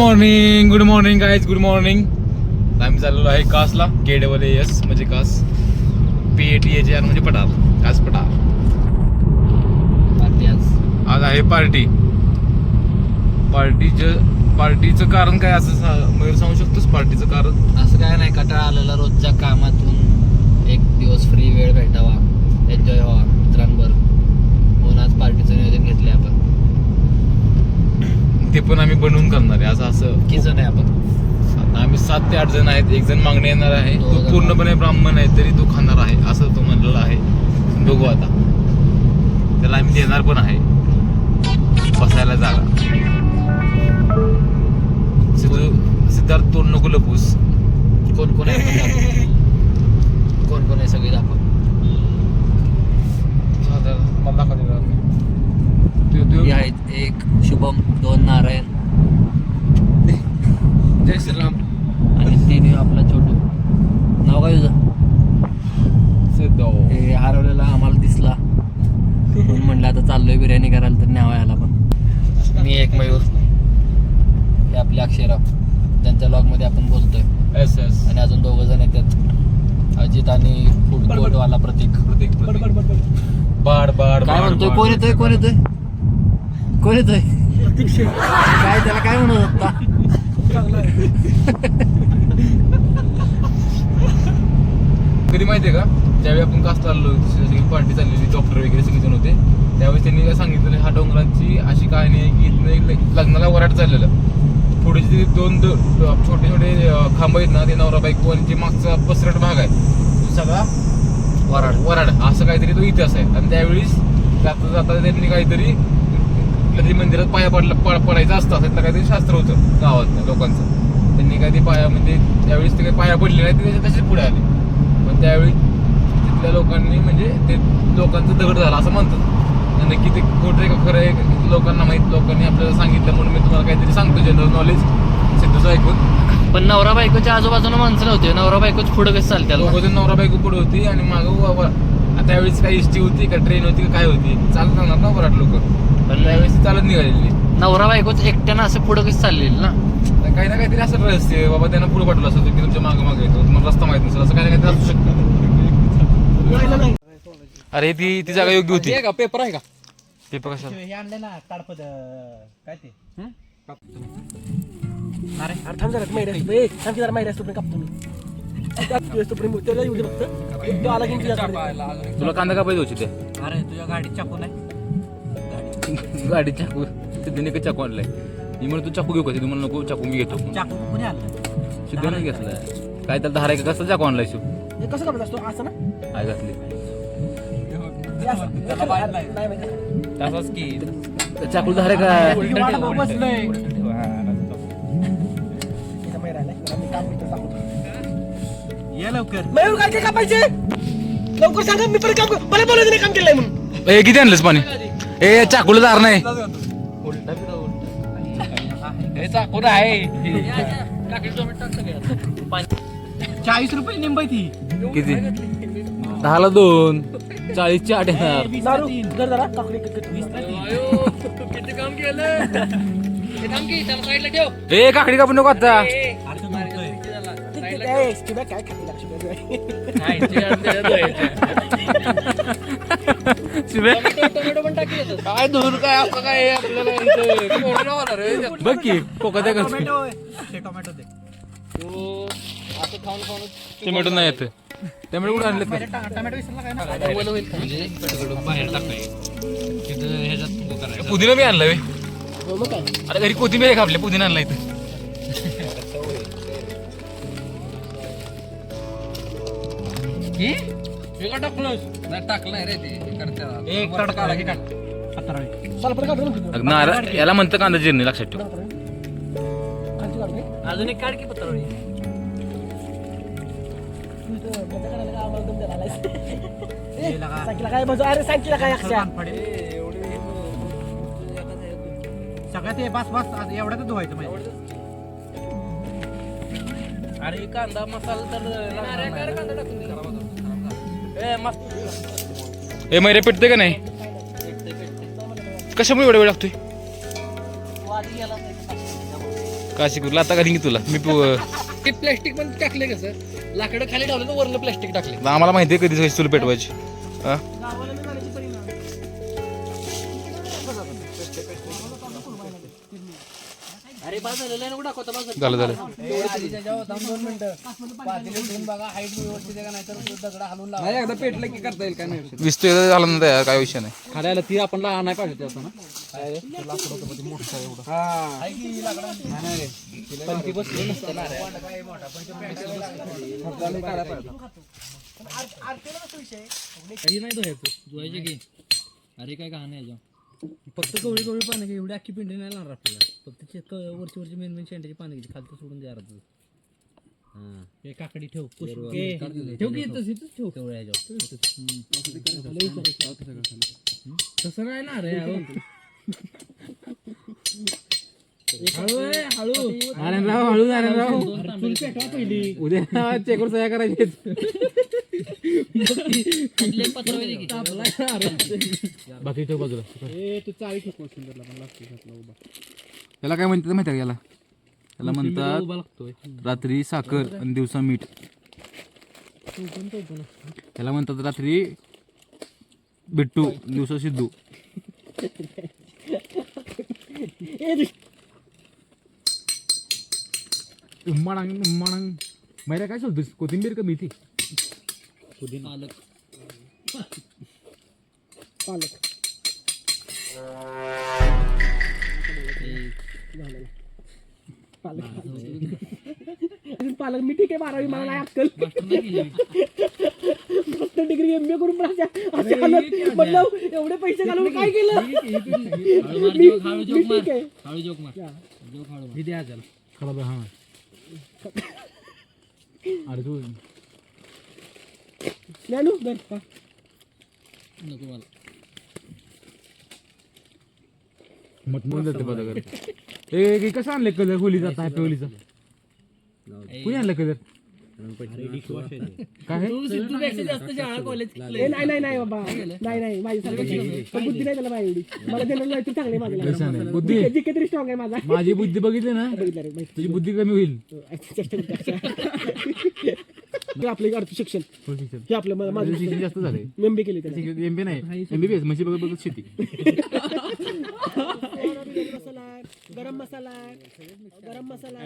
Morning good morning guys good morning आम्ही चाललेलो आहे कासला के डबल एस म्हणजे Kaas. P A T H R म्हणजे पठार कास पार्टी आज. आज आहे पार्टी पार्टीचं पार्टीचं कारण काय असं मयूर सांगू शकतोस? पार्टीचं कारण? असं काय नाही कटाळा आलेला रोजच्या कामातून. एक दिवस फ्री वेळ भेटावा. एन्जॉय व्हावा मित्रांवर. म्हणून आज पार्टीचं नियोजन घेतलंय आपण. ते पण आम्ही बनवून करणार. असं किती जण आहे आपण आम्ही सात ते आठ जण आहेत. एक जण मागणी येणार आहे. तो पूर्णपणे ब्राह्मण आहे तरी तो खाणार आहे असं तो म्हणलेला आहे. बघू आता. त्याला आम्ही देणार पण आहे. बसायला जागा. सिद्धू- सिद्धार्थ तोंड नको लपूस. कोण कोण आहे आपण दाखव. कोण कोण आहे सगळे दाखव मला दाखवा ते जरा. त्यो- त्यो- हे आहेत एक शुभम दोन नारायण जय श्रीराम आणि तीन आपला छोटू नाव काय तुझं सिद्धो. हे हरवलेला आम्हाला दिसला. म्हणून म्हणलं आता चाललोय बिर्याणी करायला तर न्यावा याला पण. मी एक मयूर. हे आपले अक्षयराव. त्यांच्या लॉगमध्ये आपण बोलतोय. एस एस आणि अजून दोघ जण येतात. अजित आणि फूड कोर्ट वाला प्रतीक. प्रतीक प्रतीक. बाड बाड काय म्हणतोय. कोण येतोय? कोण येतोय? कोण येतोय? काय त्याला काय म्हणत होता? कधी माहितीये का? ज्यावेळी आपण कास चाललो सगळी पार्टी चाललेली डॉक्टर वगैरे सगळे जण होते त्यावेळेस त्यांनी काय सांगितलं हा डोंगरांची अशी कहाणी आहे की इथनं लग्नाला वराट चाललेलं. पुढे जे दोन छोटे छोटे खांब आहेत ना ते नवरा बायको आणि जे मागचा पसरट भाग आहे तो सगळा वराड. वराड. असं काहीतरी तो इतिहास आहे. आणि त्यावेळीस जाता जाता त्यांनी काहीतरी तरी मंदिरात पाया पडला पड- पडायचं असतं असं त्याचं काहीतरी शास्त्र होतं गावात लोकांचं. त्यांनी काही पाया म्हणजे त्यावेळेस ते काही पाया पडले नाही ते तसेच पुढे आले. त्यावेळी तिथल्या लोकांनी म्हणजे ते लोकांचं दगड झाला असं म्हणतात. आणि नक्की ते खोटं का खरं आहे लोकांना माहीत लोकांनी आपल्याला सांगितलं म्हणून मी तुम्हाला काहीतरी सांगतो जनरल नॉलेज सिद्धूचं ऐकून. पण नवरा बायकोच्या आजूबाजूला माणसं नव्हते नवरा बायकोच पुढे कसं चालते नवरा बायको पुढे होती आणि मागं त्यावेळेस काही एसटी होती का ट्रेन होती का काय होती? चालत जाणार ना बराट लोक. पण त्यावेळेस चालत निघालेली. नवरा बायकोच एकट्यानं असं पुढे कसं चाललेली ना? काही ना काहीतरी असं रहस्य. बाबा त्यांना पुढे पाठवलं असं की तुमच्या मागं मागे येतो. तुम्हाला रस्ता माहीत नसेल. असं काही ना काहीतरी असू शकतं. अरे ती ती जागा योग्य होती. का पेपर आहे का? पेपर कशाला? हे आणले ना ताडपद काय ते? अरे अरे थांब जरा माहिती असतो. ए थांब की जरा माहिती असतो पण कापतो मी. असतो पण त्याला येऊ दे फक्त तो आला की तुला कांदा कापायची होती ते अरे तुझ्या गाडीत चाकू नाही? गाडी चाकू. सिद्धीने काही चाकू आणलाय. मी म्हणतो तू चाकू घेऊ का मला नको चाकू मी घेतो चाकू कोणी आणलं सिद्धूने घेतलाय काय त्याला धाराय का कसं चाकू आणलाय शिव हे कसं कापत असतो असं ना काय घातली हे असं. त्याला माहीत नाही. नाही माहिती. तसंच की चाकू इथं काम करतो, सांगतो. ये लवकर मयूर काय काय कापायचे लवकर सांगा मी पण काम कर- मला बोलायचं नाही काम केलंय म्हणून ए किती आणलंस पाणी ए चाकूला धार नाही हे चाकू आहे? चाळीस रुपये निंबाई ती. किती? दहाला दोन. चाळीसची आठ येणार. दारू जर जरा काकडी ए काकडी कापू नको आता. काय द्या. काय दूर काय असं काय आपल्याला बघ की कोका त्या टोमॅटो ते टोमॅटो टोमॅटो नाही येत. टोमॅटो कुठे आणले टोमॅटो विसरला काय ना पुदिना मी आणलाय हो, मग काय? अरे घरी कोथिंबीर आहे का आपल्या पुदिना आणला इथं. एक तडका आला की टाक. सतरावी सल्फर काढतो ना. तुझं. नारळ याला म्हणतं कांदा जिरणे लक्षात ठेव. अजून एक काढ की पत्रावळी काय बस. अरे काय सगळ्यात हे बस बस. आज एवढ्याच धुवायचं माहिती. अरे कांदा मसाला तर ए मैरे पेटते का नाही? कशामुळे एवढा वेळ लागतोय? वादी गेला नाही का त्यामुळे. काशीपूरला आता कधी तुला? मी पु- ते प्लॅस्टिक पण टाकले कसं? लाकडं खाली ठेवलं तर वरनं प्लॅस्टिक टाकले आम्हाला माहिती आहे कधी कशी तुला पेटवायची. हा? अरे बा झालेलं आहे ना दाखवता बा झालं. झालं नाही एकदा पेटलं की करता येईल काय नाही तर झालं ना तयार काय विषय नाही. खाल्याला ती आपण नाही पाहिजे असं ना. काही नाही धुवायचं धुवायचे की. अरे काय नाही फक्त कवळी कवळी घे एवढी अख्खी पिंडी नाही लागणार आपल्याला. फक्त क- वरची वरची मेन मेन शेंड्याची पानं घ्यायची खालचं सोडून द्या अर्ध हे. काकडी ठेव ठेव की तशी ठेव. ह्याच्यावर. तसं नाही ना रे हळू हळू आहे, हळू. नारायणराव हळू नारायणराव चूल पेटवा पहिली. उद्या चेकवर सह्या करायची बाकी ठेव बाजूला. तू चाळी ठेव सुंदरला पण लागतो उभा. याला काय म्हणतात माहिती आहे का याला? याला म्हणतात लागतोय. रात्री साखर आणि दिवसा मीठ. याला म्हणतात रात्री बिट्टू दिवसा सिद्धू. उम्माडांग उम्माडांग. मैरा काय बोलतोस कोथिंबीर का मेथी? पालक. पालक. पालक पालक मी ठीक आहे बारावी मला नाही अक्कल. फक्त डिग्री एम ए करून पण अशा- एवढे पैसे घालून काय केलं? मी ठीक आहे. मी द्या हा. अरे तू ज्ञानू. नको मला. मटमून जाते बघा ए ए, कसं आणलं कलर होलीचा आता हॅपी होलीचा कुणी आणलं कलर काय आहे? तू सिद्धूपेक्षा जास्त शाळा कॉलेज ए, नाही नाही नाही बाबा. नाही नाही माझी पण बुद्धी नाही त्याला एवढी मला जनरल माझ्या? बुद्धी जिके तरी स्ट्रॉंग आहे माझा. माझी बुद्धी बघितली ना बघितलं रे माहिती. तुझी बुद्धी कमी होईल. चेष्टा करतो, अच्छा. हे आपलं अर्थ शिक्षण. हो, शिक्षण. हे आपलं माझं तुझं शिक्षण जास्त झालंय. एम बी केली एमबी नाही. एमबीबीएस म्हशी बघत बघत शेती. मसाला गरम मसाला गरम मसाला.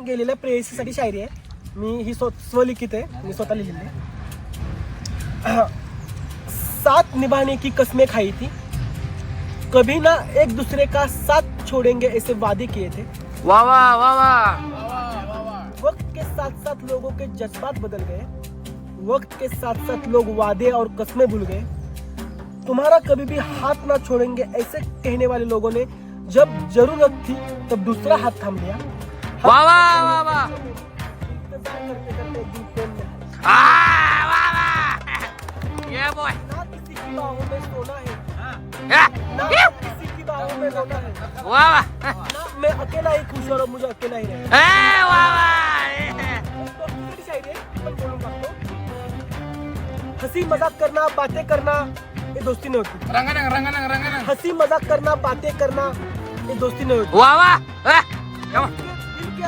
सोडून गेलेल्या प्रेयसीसाठी शायरी आहे. मी ही स्व स्वलिखित आहे. मी स्वतः लिहिलेली आहे. साथ निभाने की कस्में खाई थी. कभी ना एक दूसरे का साथ छोड़ेंगे ऐसे वादे किए थे. वा वा वा वा. वक्त के साथ साथ लोगों के जज्बात बदल गए. वक्त के साथ साथ लोग वादे और कस्में भूल गए. तुम्हारा कभी भी हाथ ना छोड़ेंगे ऐसे कहने वाले लोगों ने जब ज़रूरत थी तब दूसरा हाथ थाम लिया. वा वा वा वा. में हार। ये बॉय में है. है वा वा. अकेला ही मुझे अकेला ही रहना ए वा वा. हंसी मजाक करना बातें करना ये दोस्ती नहीं होती। रंगानंग रंगानंग रंगानंग हंसी मजाक करना बातें करना ये दोस्ती नहीं होती। वा वा.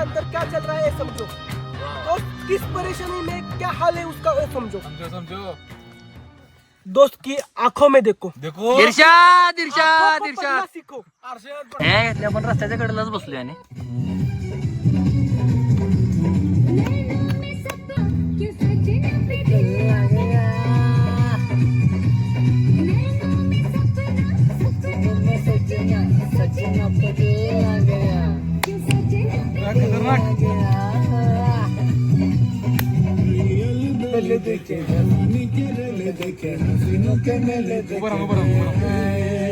अंदर क्या चल रहा है ये समझो। तो किस परेशानी में क्या हाल है उसका वो समझो। समजो समजो दोस्त की आंखों में देखो। देखो। इर्षाद इर्षाद आंखों को इर्षाद पढ़ना सीखो। हे आपण रस्त्याच्या कडेलाच बसलोय आणि उभं राहा, उभं राहा, उभं राहा. उलटा